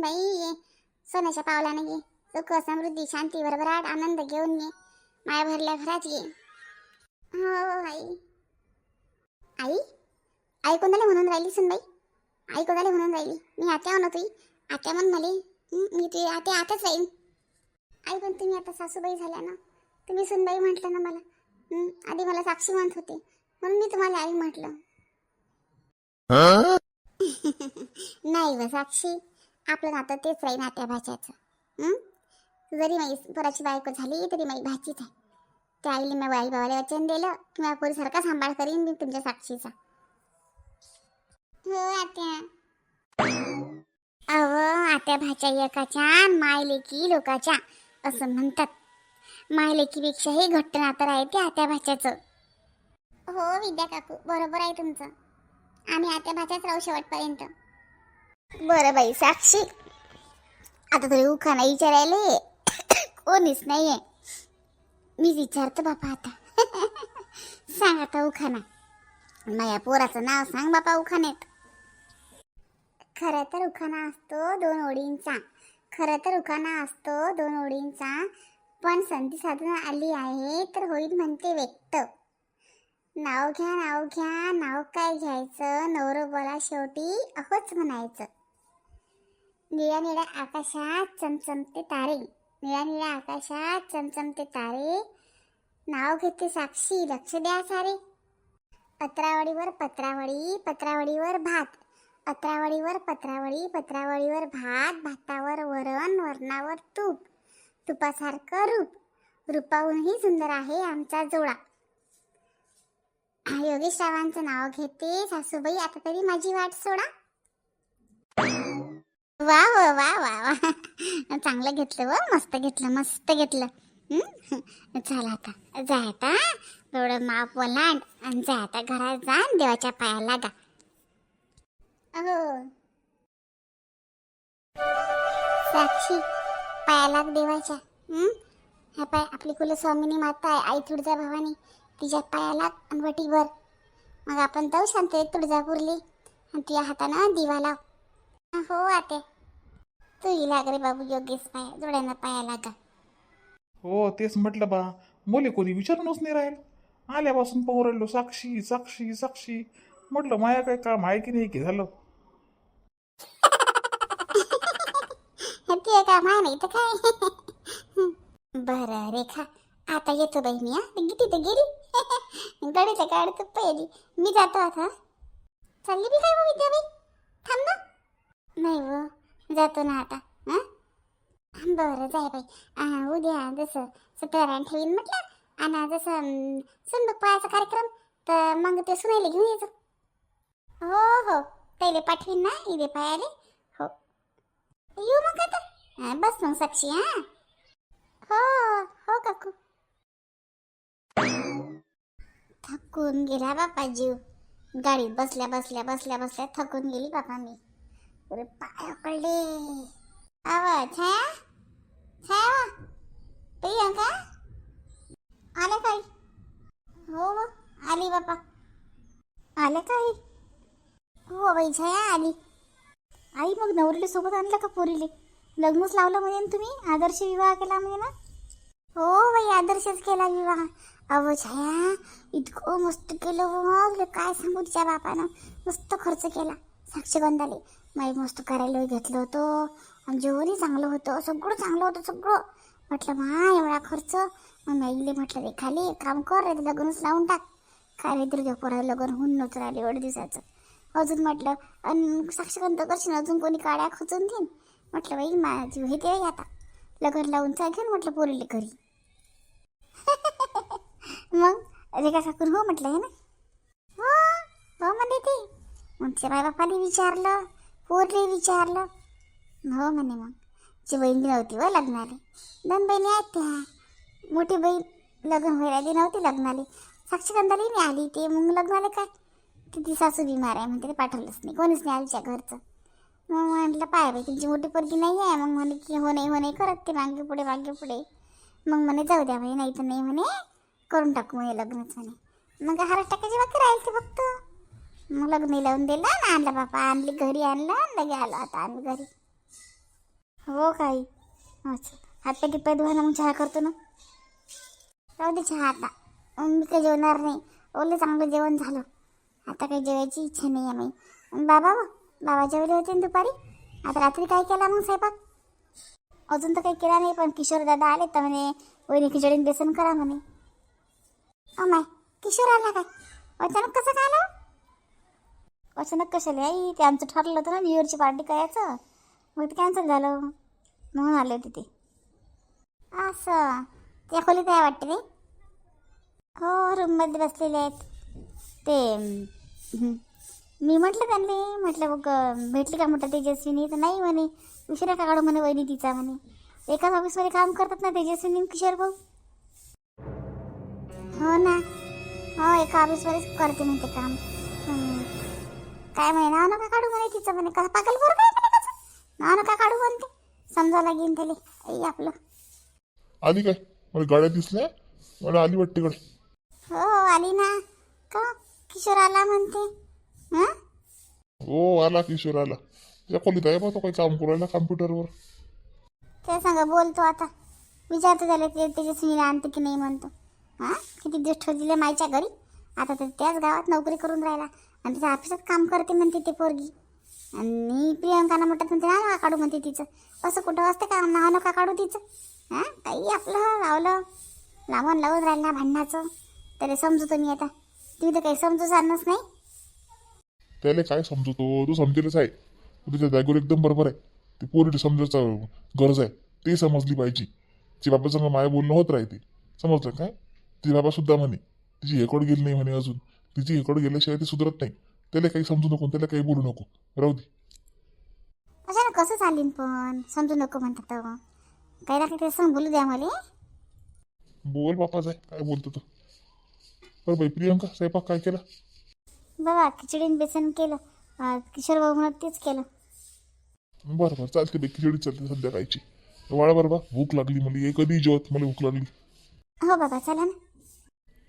बाई. सोन्याच्या पावलाने घे. सुख समृद्धी शांती भरभराट आनंद घेऊन ये. माया भरल्या घरात ये. हो आई. आई? आई कोणाला म्हणून राहिली सुनबाई? आई कोणाला म्हणून राहिली? मी आत्या म्हणत होई आत्या म्हण मले हं, मी तुझी आत्या आताच राहीन. आई पण तुम्ही आता सासूबाई झाल्या ना? तुम्ही सुनबाई म्हटलं ना मला? आधी मला साक्षी म्हणत होते. म्हणून मी तुम्हाला आई म्हटलं. नाही व साक्षी. आपलं नातं तेच राहील नात्या भाच्याचं जरी माझी पोराची बायको झाली तरी माझी भाचीच आहे. त्या आईने मी आई बाबाला वचन दिलं की माझ्या पोरीसारखा सांभाळ करीन मी तुमच्या साक्षीचा. हो आत्या. अव आत्या भाच्या एकाच्या माय लेकी लोकाच्या असं म्हणतात. माय लेकीपेक्षाही घट्ट नातं राहते आत्या भाच्याचं. हो विद्या काकू बरोबर आहे तुमचं. आम्ही आत्या भाच्याच राहू शेवटपर्यंत. बरं बाई साक्षी. आता तरी उखाना विचारायले. कोणीच नाहीये. मी विचारतो बापा आता. सांग आता उखाना माझ्या पोराचं नाव सांग बापा उखाण्यात. खरं तर उखाना असतो दोन ओळींचा. खरं तर उखाना असतो दोन ओळींचा. पण संधी साधून आली आहे तर होईल म्हणते व्यक्त. नाव घ्या नाव घ्या नाव काय घ्यायचं? नवरोबाला शेवटी अहोच म्हणायचं. निळ्या निळ्या आकाशात चमचमते तारे. निळ्या निळ्या आकाशात चमचमते तारे. नाव घेते साक्षी लक्ष द्या सारे. पत्रावळीवर पत्रावळी पत्रावळीवर भात. पत्रावळीवर पत्रावळी पत्रावळीवर भात. भातावर वरण वरणावर तूप. तुपासारखं रूप. रूपाहूनही सुंदर आहे आमचा जोडा. योगेश रावांचं नाव घेते. सासूबाई आता तरी माझी वाट सोडा. वा वा वा वा वा. चांगलं घेतलं व मस्त घेतलं मस्त घेतलं. चला आता. जा आता. थोडं माप ओलांड आणि जा आता घरात जा देवाच्या पाया लागा हो साक्षी पाया लाग देवाच्या. ह्या पाय आपली कुलस्वामिनी माता आहे आई तुळजा भवानी तिच्या पाया लाग आणि वटी भर मग आपण जाऊ शांत तुळजापूरली. आणि तुझ्या हातानं दिवा लाव. हो आते तू लाग रे बाबू योगेश पाया जोड्यांना पाया लागा. हो तेच म्हटलं बा. मुले कोणी विचारूनच नाही राहील. आल्यापासून पाहू राहिलो साक्षी साक्षी साक्षी. म्हटलं माया काय काम आहे की नाही की झालं? ते का माय नाही तर काय? बरं रेखा. आता येतो बाई मी हा किती तर गेली. गडीच्या काढ तर पहिली. मी जातो आता. चालली बी काय हो विद्याबाई? थांब ना. नाही व जातो ना आता. हां? बरं जाय बाई. आ, उद्या जसं सत्यनारायण ठेवीन म्हटलं आणि जसं अं, सुनबक पायाचा कार्यक्रम तर मग ते सुनायला घेऊन यायचं हो हो. पहिले पाठवीन ना इथे पायाले. हो. येऊ मग आता. हा, बस मग साक्षी हां. हो काकू थकून गेला बापा जीव गाडीत बसल्या बसल्या बसल्या बसल्या थकून गेली बापा मी. अरे पाय पडले आवा छाया? छाया प्रियंका? आले काही? हो, हो आली बापा. आले काही? हो बाई छाया आली. आई मग नवरीले सोबत आणलं का पोरीले? लग्नच लावलं म्हणे तुम्ही? आदर्श विवाह केला म्हणे ना? हो बाई आदर्शच केला विवाह. अहो छाया इतकं मस्त केलं हो काय सांगू तिच्या बापानं? मस्त खर्च केला साक्षगंधाले. माई मस्त करायला घेतलं होतं. आणि जेवणही चांगलं होतं सगळं चांगलं होतं सगळं. म्हटलं मा एवढा खर्च? मग माईले म्हटलं रे खाली एक काम कर रे ते लग्नच लावून टाक. काय रे तुझ्या पोराला लग्न होऊन नव्हतं राहिले एवढ्या दिवसाचं. अजून म्हटलं आणि साक्षगंध करशील अजून कोणी काड्या खोचून देईन? म्हटलं बाई माझी हे ते आता. लग्न लावून चाल घेऊन म्हटलं पोरीले घरी. मग? रेखा काकून हो म्हटलं हे ना? हो हो म्हणे ते. मग तिच्या बाय बापाने विचारलं पोरले विचारलं. हो म्हणे मग. ची बहीण बी नव्हती व लग्नाले. दोन बहिणी आहेत त्या. मोठी बहीण लग्न व्हायला नव्हती लग्नाले. साक्षीगंधाली मी आली ते. मग लग्नाला काय? तिथे सासू बिमार आहे म्हणते ते पाठवलंच नाही. कोणीच नाही आलीच्या घरचं. मग म्हटलं पाय बाई तुमची मोठी पोरगी नाही आहे. मग म्हणे की हो नाही हो नाही करत ते. मागे पुढे मागे पुढे. मग म्हणे जाऊ द्या बाई नाही तर नाही म्हणे. करून टाकू हे लग्नाचं मग हार टाकायची बाकी राहील ते फक्त. मग लग्न लावून दिलं आणि आणलं बापा आणली घरी आणलं आणि लगे आलो आता आम्ही घरी. हो काही. अच्छा. हातपाय टिप्पाय धुवायला मग चहा करतो ना. राहू दे चहा आता. मी काही जेवणार नाही. ओलं चांगलं जेवण झालं. आता काही जेवायची इच्छा नाही आहे मी बाबा हो. बाबा जेवले होते ना दुपारी. आता रात्री काय केला मग स्वयंपाक? अजून तर काही केला नाही पण किशोर दादा आले तर म्हणे वहिनी खिचडीन बेसन करा म्हणे. अमाय किशोर आला काय? अचानक कसं काय आलं? अचानक कशाला आई? ते आमचं ठरलं होतं ना न्यू इयरची पार्टी करायचं. मग ते कॅन्सल झालं. म्हणून आले होते ते. असं. त्या खोलीत काय वाटते ते? हो रूममध्ये बसलेले आहेत. ते मी म्हटलं त्यांनी म्हटलं बघ भेटली का म्हटलं तेजस्विनी? तर नाही म्हणे. उशिरा का काढू म्हणे वहिनी तिचा म्हणे. एकाच ऑफिसमध्ये काम करतात ना तेजस्विनी किशोर भाऊ? हो ना. हो एका ऑफिसमध्येच करते म्हणते काम. हं. काय म्हणे नाव नका काढू म्हणे तिचं म्हणे. का पागल पोर काय म्हणे कसं नाव नका काढू म्हणते. समजा लागेल त्याले. आई आपलं. आली काय? मला गाड्या दिसल्या. मला आली वाटते कडे हो आली ना. का? किशोर आला म्हणते. हं? हो आला किशोर आला. त्या खोलीत आहे बा तो काही काम करायला कम्प्युटरवर. ते सांगा बोलतो आता. विचारतो त्याला ते तेजस्वीला आणते की नाही म्हणतो. हां? किती दिवस ठेवलेले माईच्या घरी? आता तर त्याच गावात नोकरी करून राहिला. आणि तिच्या ऑफिसात काम करते म्हणते ती पोरगी. आणि प्रियंकाना म्हणतात म्हणते ना काढू म्हणते तिचं. असं कुठं असते का? नाव नका काढू तिचं. हां? काही आपलं लावलं. लावून लावून राहिलं ना भांडणाचं. त्याला समजतो मी आता. तुम्ही तर काही समजू आणच नाही. त्याला काय समजतो तू समजेलच आहे. तू तुझ्या जागेवर एकदम बरोबर आहे. ती पोरी समजायचं गरज आहे. ते समजली पाहिजे. ती बाबासंग माया बोलणं होत राहते. समजलं काय? ती सुद्धा म्हणे तिची हेकड गेली नाही म्हणे अजून. तिची हेकड गेल्याशिवाय ती सुधरत नाही. त्याला काही समजू नको त्याला काही बोलू नको. राहू दे. अशा कसं चालीन पण? समजू नको म्हणतात तर. काही ना काही सांग बोलू द्या मला. बोल बापाच आहे काय बोलतो तू. बरं बाई प्रियंका स्वयंपाक काय केला? बाबा खिचडीन बेसन केलं. अं, किशोर भाऊ म्हणत तेच केलं. बरं बरं चालते बाई खिचडी चालते संध्याकाळची. वाळा बरं बा भूक लागली मला. ये कधी जेवत मला भूक लागली. हो बाबा चला ना.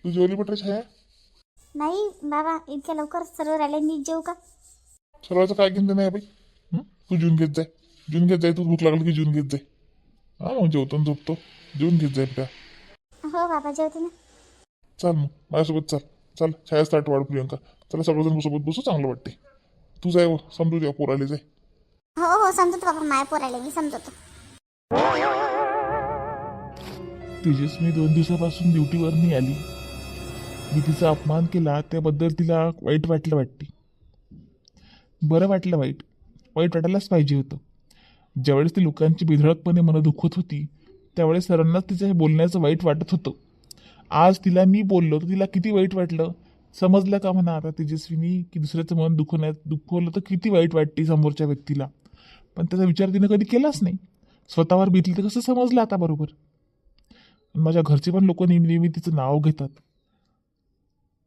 तू जेवली बटर छाया नाही बाबा इतक्या लवकर सर्व राहिले नीट जेऊ का? सर्वांचं काय घेणं नाही बाई? हं? तू जेवून घेत जाय. जेवून घेत जाय तू भूक लागली की जेवून घेत जाय. हा मग जेवतो आणि झोपतो. जेवून घेत जाय त्या हो बाबा जेवते ना. चाल मग माझ्यासोबत चाल. चाल छाया स्टार्ट वाढ प्रियंका चला सगळेजण सोबत बसू चांगलं वाटते तू जाय व, समजू द्या पोराले जाय. हो हो समजतो बाबा माय पोराले मी समजतो तेजस्वी दोन दिवसापासून ड्युटीवर नाही आली. मी तिचा अपमान केला त्याबद्दल तिला वाईट वाटलं वाटते. बरं वाटलं वाईट. वाईट वाटायलाच पाहिजे होतं. ज्यावेळेस ती लोकांची बिधळकपणे मनं दुखत होती त्यावेळेस सरांनाच तिचं हे बोलण्याचं वाईट वाटत होतं. आज तिला मी बोललो तर तिला किती वाईट वाटलं? समजलं का म्हणा आता तेजस्वीनी की दुसऱ्याचं मन दुखवण्यात दुखवलं तर किती वाईट वाटते समोरच्या व्यक्तीला? पण त्याचा विचार तिनं कधी केलाच नाही. स्वतःवर बितली तर कसं समजलं आता बरोबर? माझ्या घरचे पण लोक नेहमी नेहमी तिचं नाव घेतात.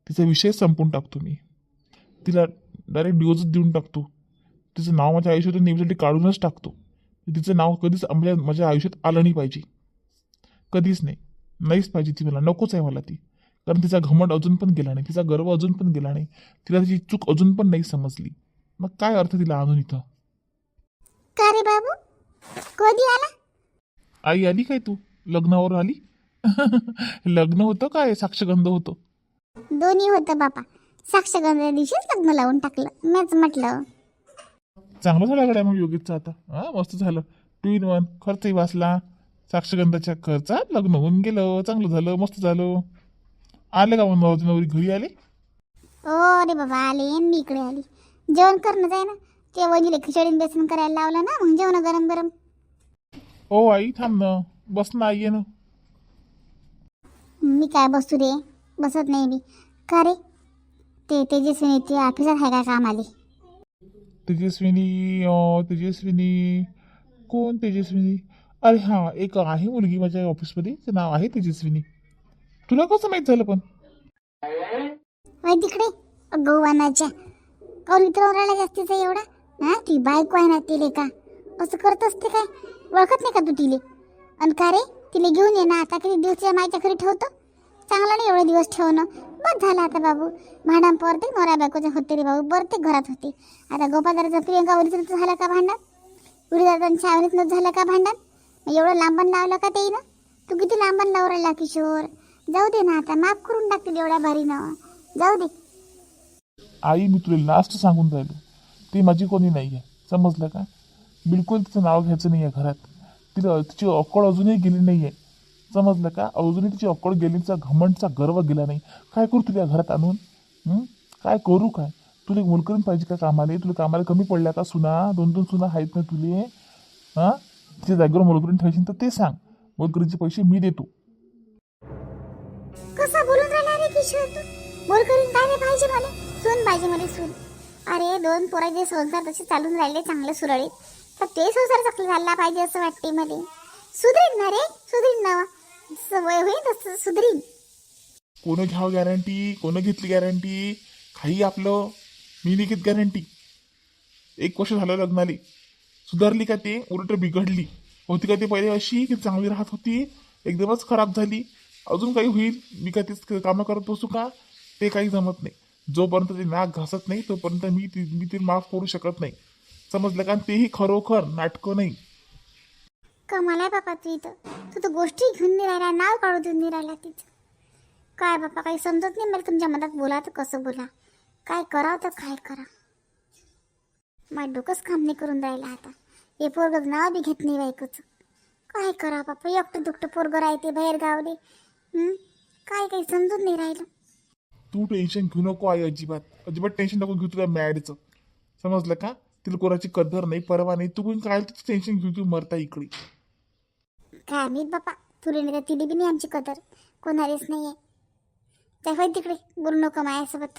तिचा विषय संपून टाकतो मी. तिला डायरेक्ट डिवोर्सच देऊन टाकतो. तिचं नाव माझ्या आयुष्यातून नेहमीसाठी काढूनच टाकतो. तिचं नाव कधीच आमच्या माझ्या आयुष्यात आलं नाही पाहिजे. कधीच नाही. नाहीच पाहिजे ती मला. नकोच आहे मला ती. कारण तिचा घमंड अजून पण गेला नाही. तिचा गर्व अजून पण गेला नाही. तिला तिची चूक अजून पण नाही समजली. मग काय अर्थ तिला आणून इथं? का रे बाबू? कधी आला? आई आली काय तू? लग्नावर आली? लग्न होतं काय? साक्षगंध होतं. दोन्ही होतं बापा. साक्षगंधा दिवशीच लग्न लावून टाकलं. मीच म्हटलं. चांगलं झालं गड्या मग योगेशचं आता. हा मस्त झालं. टू इन वन खर्चही वाचला. साक्षगंधाच्या खर्चात लग्न होऊन गेलं. चांगलं झालं मस्त झालं. आले का मग नवरी नवरी घरी आले? ओ रे बाबा आले. आणि मी इकडे आली. जेवण करणं जाय ना. ते वहिनीला खिचडीन बेसन करायला लावलं ना मग जेवण गरम गरम. ओ आई थांब ना. बस ना आई ना. मी काय बसू रे? बसत नाही मी. का रे? ते तेजस्विनी ते ऑफिसात आहे का काम आली तेजस्विनी अं, तेजस्विनी. कोण तेजस्विनी? अरे हां एक आहे मुलगी माझ्या ऑफिसमध्ये तिचं नाव आहे तेजस्विनी. तुला कसं माहीत झालं पण? वाय तिकडे. गौवानाच्या कौल उतरवून राहिला जास्तीचा एवढा? हा ती बायको आहे ना तिले का? असं करत असते काय? ओळखत नाही का तू तिले? आणि का रे? तिले घेऊन ये ना आता किती दिवस मायच्या घरी ठेवतो? चांगलं नाही एवढे दिवस ठेवणं. बस झालं आता बाबू. भांडण परते नवऱ्या बायकोच्या होते रे बाबू. परते घरात होते. आता गोपादाराचा प्रियंका वरीचं झालं का भांडण? दादांच्या आवडीत झालं का भांडण? मग एवढं लांबण लावलं का ते ना? तू किती लांबण लावून राहिला किशोर? जाऊ दे ना आता माफ करून टाकतील एवढ्या भारीनं. जाऊ दे. आई मी तुला लास्ट सांगून राहिलो. ती माझी कोणी नाही आहे समजलं का? बिलकुल तिचं नाव घ्यायचं नाही आहे घरात. तिला तिची अक्कड अजूनही गेली नाही आहे समजलं का? अजूनही तिची अक्कड गेलींचा घमंडचा गर्व गेला नाही. काय करू तुला घरात आणून? काय करू काय? तुला एक मुलकरीण पाहिजे का कामाला? तुला कामाला कमी पडल्या का? सुना दोन दोन सुना आहेत ना तुले? हां? तिच्या जागेवर मुलकरीण ठेवशील तर ते सांग. मुलकरीचे पैसे मी देतो. कसा बोलून राहिला रे किशोर तू? बोल करून काय पाहिजे मला? सून पाहिजे मला सून. अरे दोन पोराचे संसार तसे चालून राहिले चांगले सुरळीत. तर ते संसार चांगला झाला पाहिजे असं वाटते मला. सुधरीन ना रे? सुधरीन ना सवय होईल तसं सुधरीन. कोण घ्यावं गॅरंटी कोण घेतली गॅरंटी काही आपलं मी नाही घेत गॅरंटी एक वर्ष झालं लग्नाली. सुधारली का ते? उलट बिघडली. होती का ते पहिले अशी की चांगली राहत होती? एकदमच खराब झाली. अजून काही होईल? मी का तेच कामं करत बसू का? ते काही जमत नाही. जोपर्यंत ते नाक घासत नाही तोपर्यंत मी ती मी ते माफ करू शकत नाही. समजलं का? तेही खरोखर नाटकं नाही. कमाल आहे बापा तू इथं. तू तर गोष्टी घेऊन नाही राहिला नाव काढू देऊन नाही राहिला तिथं. काय बापा काही समजत नाही मला तुमच्या मनात बोला तर कसं बोला. काय करावं तर काय करा. माझं डोकंच काम नाही करून राहिलं आता. हे पोरग नाव बी घेत नाही बायकोचं. काय करा बापा एकटं दुकटं पोरगं राहते बाहेर गावले. काय काही समजून नाही राहिलं. तू टेन्शन घेऊ नको आई अजिबात. अजिबात टेन्शन नको घेऊ तुला मॅडचं समजलं का? तिला कोणाची कदर नाही परवा नाही. तू काय टेन्शन घेऊन तू मरता इकडे. काय मी बापा? तुला नाही तिला बी नाही आमची कदर. कोणारीच नाही आहे त्या तिकडे. बोलू नको माझ्यासोबत